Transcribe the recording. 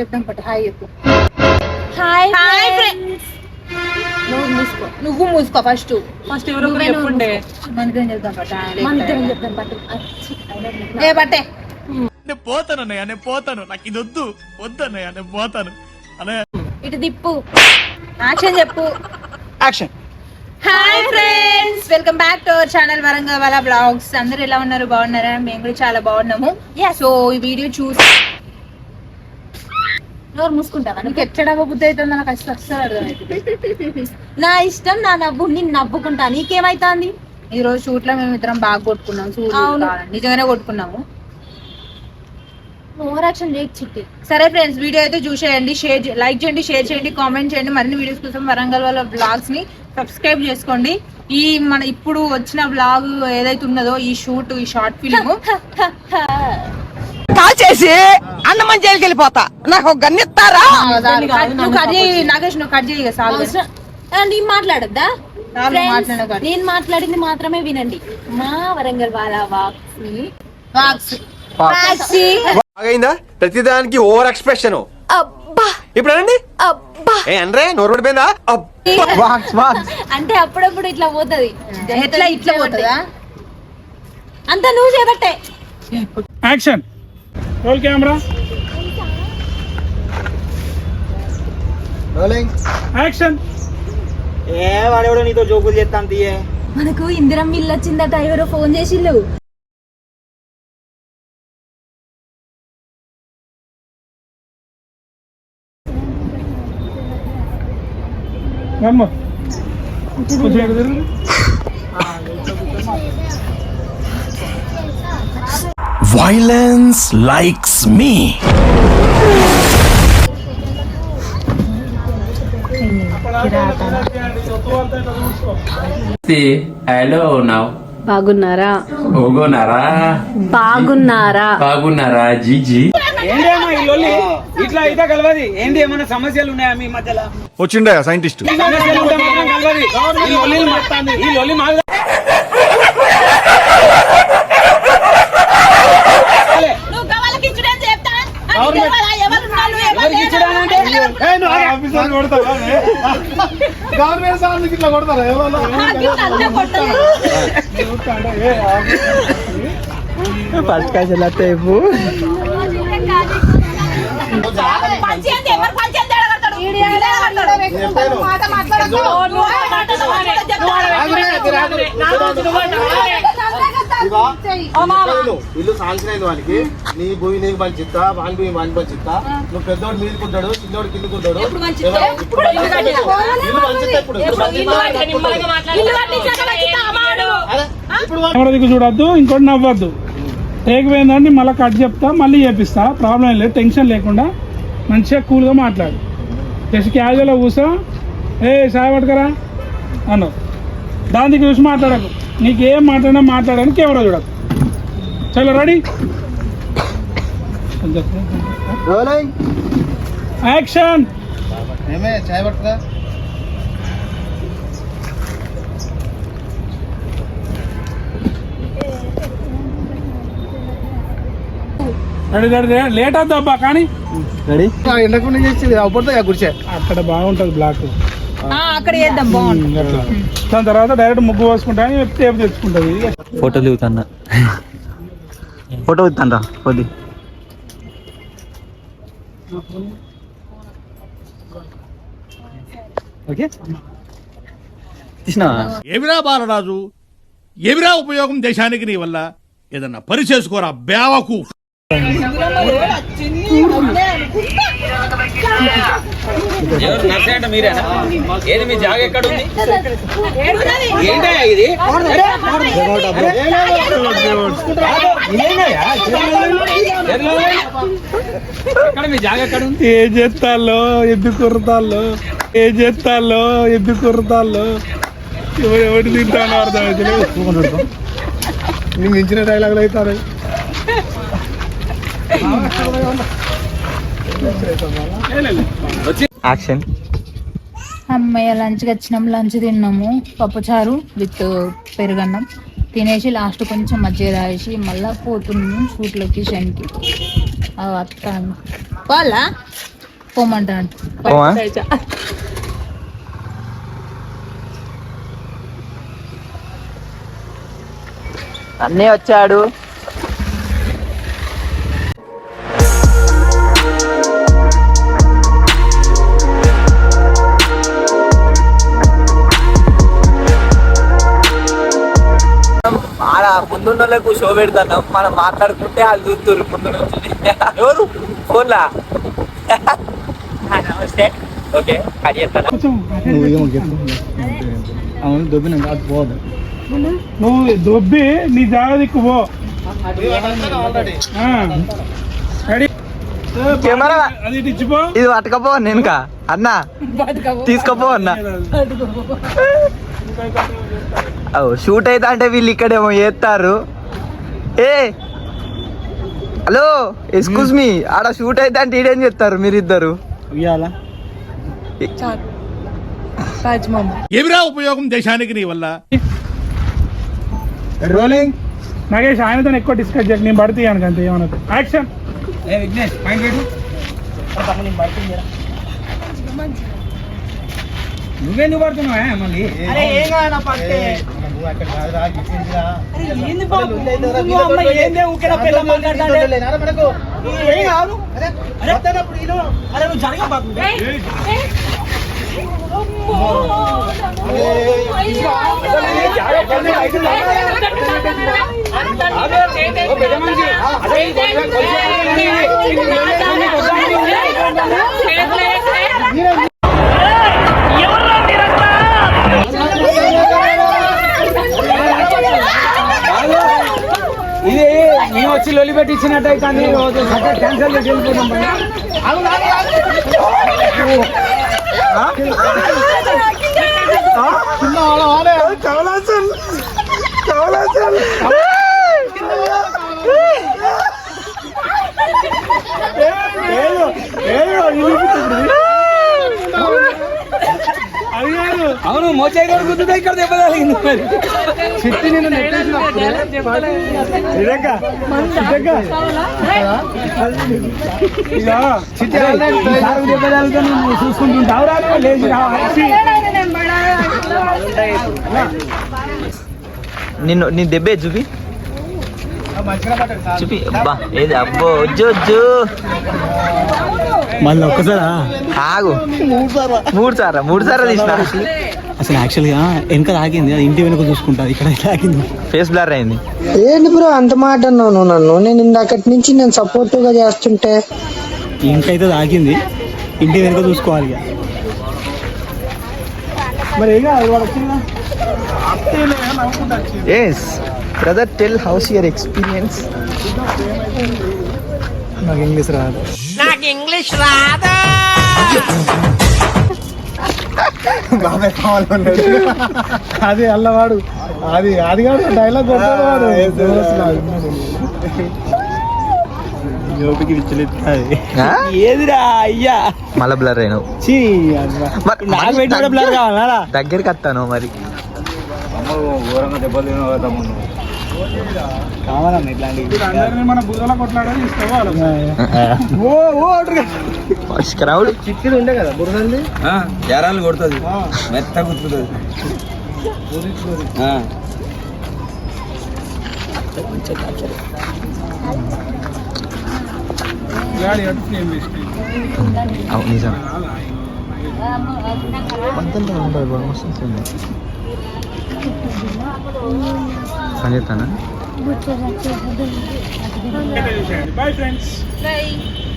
చెప్తాం పట్టు హాయ్ చెప్పు. హాయ్ హాయ్ ఫ్రెండ్స్ నువ్వు మూసుకో. నువ్వు మూసుకో ఫస్ట్. ఫస్ట్ ఎవరో చెప్పుండే. మనకేం చెప్తాం పట్టు హాయ్ మన ఇద్దరం లేకపోతే. చెప్తాం పట్టు ఏ పట్టే నేను పోతాను అన్నయ్య నేను పోతాను. నాకు ఇది వద్దు. వద్దు అన్నయ్య నేను పోతాను. అన్నయ్య. ఇటు దిప్పు యాక్షన్ చెప్పు. Action. Hi friends welcome back to our channel Warangal వాళ్ళ బ్లాగ్స్ అందరు ఎలా ఉన్నారు? బాగున్నారా? మేము కూడా చాలా బాగున్నాము. సో ఈ వీడియో చూసి నోరు మూసుకుంటావా? నీకు ఎక్కడ బుద్ధి అవుతుందో నాకు అసలు అస్సలు అర్థమైంది నా ఇష్టం నా నవ్వు నేను నవ్వుకుంటా. నీకేమైతాంది? ఈ రోజు షూట్లో మేము ఇద్దరం బాగా కొట్టుకున్నాం. చూడు. నిజంగానే కొట్టుకున్నాము. చిట్టి. సరే ఫ్రెండ్స్ వీడియో అయితే చూసేయండి. షేర్ లైక్ చేయండి షేర్ చేయండి కామెంట్ చేయండి. మరిన్ని వీడియోస్ కోసం వరంగల్ వాళ్ళ బ్లాగ్స్ని సబ్స్క్రైబ్ చేసుకోండి. ఈ మన ఇప్పుడు వచ్చిన బ్లాగ్ ఏదైతే ఉన్నదో ఈ షూట్ ఈ షార్ట్ ఫిల్మ్ కాల్ చేసి అన్నమని జైలుకి వెళ్ళిపోతా నాకు ఒక గన్ ఇస్తారా? నువ్వు కట్ చేయి నాగేష్ నువ్వు కట్ చేయి సాల్ అవసరం. ఆ, నేను మాట్లాడద్దా. నేను మాట్లాడింది మాత్రమే వినండి. మా వరంగల్ వాళ్ళ వాక్స్. ప్రతిదానికి ఓవర్ ఎక్స్ప్రెషన్. అబ్బా. ఇప్పుడు అనండి. అబ్బా. ఏ అనరే నోరు పడిపోయిందా? అంటే అప్పుడప్పుడు ఇట్లా పోతది. ఎట్లా ఇట్లా పోతుందా? అంత నువ్వు చేపట్టే. యాక్షన్ రోల్ కెమెరా యాక్షన్ ఏ వాడెవడో నీతో జోకులు చేస్తాను తీయే మనకు ఇందిరం ఇల్లు వచ్చిందట ఎవరో ఫోన్ చేసిల్లు కొంచెం వైలెన్స్ లైక్స్ మీ హలో నవ్ బాగున్నారా? ఓగోనారా బాగున్నారా? బాగున్నారా జీజీ? ఏంటి అమ్మా ఈ లొల్లి? ఇట్లా అయితే కలవది. ఏంటి ఏమైనా సమస్యలు ఉన్నాయా మీ మధ్యలో? వచ్చిండే సైంటిస్ట్? ఈ సమస్యలు ఉంటే మాత్రం కలవది. ఈ లొల్లి మాట్లాడి ఆఫీసర్ కొడతారా? గవర్నమెంట్ సార్లు ఇట్లా కొడతారా? ఏమన్నా ఫస్ట్ క్లాస్ ఎలా టైపు మాట మాట్లాడదు ఇల్లు సాల్సినైంది వానికి. నీ భూమి నీకు పంచిస్తా వాని భూమి వాని పంచిస్తా నువ్వు పెద్దోడు మీదకుంటాడు చిన్నోడు కిందకుంటాడు ఇప్పుడు ఇల్లు పంచిస్తా ఇప్పుడు చూడొద్దు ఇంకోటి నవ్వద్దు. టేక్ పోయిందంటే మళ్ళీ కట్ చెప్తా మళ్ళీ చేపిస్తా. ప్రాబ్లం లేదు టెన్షన్ లేకుండా మంచిగా కూల్గా మాట్లాడు. జస్ట్ క్యాజువల్గా కూర్చో ఏ సాయ పట్టుకరా అన్నావు. దాని దగ్గర చూసి మాట్లాడకు. నీకు ఏం మాట్లాడినా మాట్లాడని కెమెరా చూడకు. చలో రెడీ? యాక్షన్! చాయ్ రెడీ రెడీ లేట్ అబ్బా కానీ ఎండకుండా చేసి అవ్వబడతా కూర్చే అక్కడ బాగుంటుంది బ్లాక్. అక్కడ చేద్దాం అట్లా. దాని తర్వాత డైరెక్ట్ ముగ్గు పోసుకుంటా టేపు తెచ్చుకుంటుంది. ఫోటో దిగుతాను కొద్ది ఓకే. తీసినా? ఏమిరా బాలరాజు? ఏమిరా ఉపయోగం దేశానికి నీ వల్ల? ఏదన్నా పని చేసుకోరా బేవకు నర్సే మీరేనా? ఏది మీ జాగ ఎక్కడ ఉంది ఇది? ఎక్కడ మీ జాగ ఎక్కడ ఉంది ఏ చేస్తాలో ఎందుకు కుర్రతాల్లో ఏ చేస్తాలో ఎందుకు కుర్రతాల్లో ఎవరు ఎవరు తింటానో నీకు మించిన డైలాగులు అవుతారు యాక్షన్ అమ్మయ్య లంచ్కి వచ్చినాం. లంచ్ తిన్నాము. పప్పుచారు విత్ పెరుగన్నం. తినేసి లాస్ట్ కొంచెం మజ్జిగ రాసి మళ్ళా పోతున్నాము షూట్ లొకేషన్కి అత్తాను వాళ్ళ పోమంటాను? అన్నీ వచ్చాడు. ఆడ ముందున్న వాళ్ళకు షో పెడతాం మనం మాట్లాడుకుంటే వాళ్ళు చూస్తున్నారు ముందు నుంచి ఎవరు? ఫోన్లా? నమస్తే. ఓకే అవును అది పోదు. నువ్వు దొబ్బి నీ జాగ దిక్కు పో కెమెరా. ఇది పట్టుకపో నేనుకా అన్న తీసుకోపో అన్న. షూట్ అయితే అంటే వీళ్ళు ఇక్కడేమో చేస్తారు ఏ! హలో ఎక్స్క్యూజ్ మీ ఆడ షూట్ అయితే అంటే ఈడేం చేస్తారు మీరిద్దరు? ఏమిరా ఉపయోగం దేశానికి నీ వల్ల? రోలింగ్ నాగేష్ ఆయనతో ఎక్కువ డిస్కస్ చేయకు నేను పడితే అంతే ఏమన్నది యాక్షన్ ఏ విఘ్నేష్ పాయింట్ పెట్టు. నువ్వెందుకు పడుతున్నావా మళ్ళీ ఇది మేము వచ్చి లొలి పెట్టి ఇచ్చినట్టు కానీ క్యాన్సల్ చేసి వెళ్ళిపోతాం పని. అవును మోచాయి రోడ్ గుద్దుతా ఇక్కడ దెబ్బ తగిలింది మరి. చిట్టి నేను దెబ్బ తగిలితే నువ్వు చూసుకుంటుంటావు రా లేచి రా నిన్ను నీ దెబ్బే చూపి. చూపి. అబ్బా ఏది? అబ్బో జోజు మళ్ళీ ఒక్కసారా? ఆగు. మూడు సార్లు. మూడు సార్లు తీసిన. అసలు యాక్చువల్గా వెనక తాకింది అది ఇంటి వెనుక చూసుకుంటా ఇక్కడ తాకింది ఫేస్ బ్లర్ అయింది. ఏంటి బ్రో అంత మాట అన్నావు నువ్వు నన్ను? నేను ఇందాకటి నుంచి నేను సపోర్టివ్గా చేస్తుంటే. ఇంకైతే తాకింది ఇంటి వెనుక చూసుకోవాలి ఇక. మరి yes brother tell how's your experience నాకు ఇంగ్లీష్ రాదు. నాకు ఇంగ్లీష్ రాదా? అది అల్లవాడు. అది అది కాదు డైలాగ్ కొట్టాడు వాడు. యోపికి విచ్చలేదు ఏదిరా అయ్యా. మళ్ళా బ్లర్ అయినావు. చీ మరి నాకు పెట్టిన బ్లర్ కావాలా దగ్గరికి వస్తాను మరి కావాలన్న ఇట్లాంటి మన బుధల ఓ ఓ క్రౌడ్ చిక్కిది ఉండే కదా బురదంది ఎరాలు కొడుతుంది. మెత్త వేసి అవును నిజం ఉంటుంది బాగా వస్తుంది చేస్తానా బాయ్ ఫ్రెండ్స్ Bye.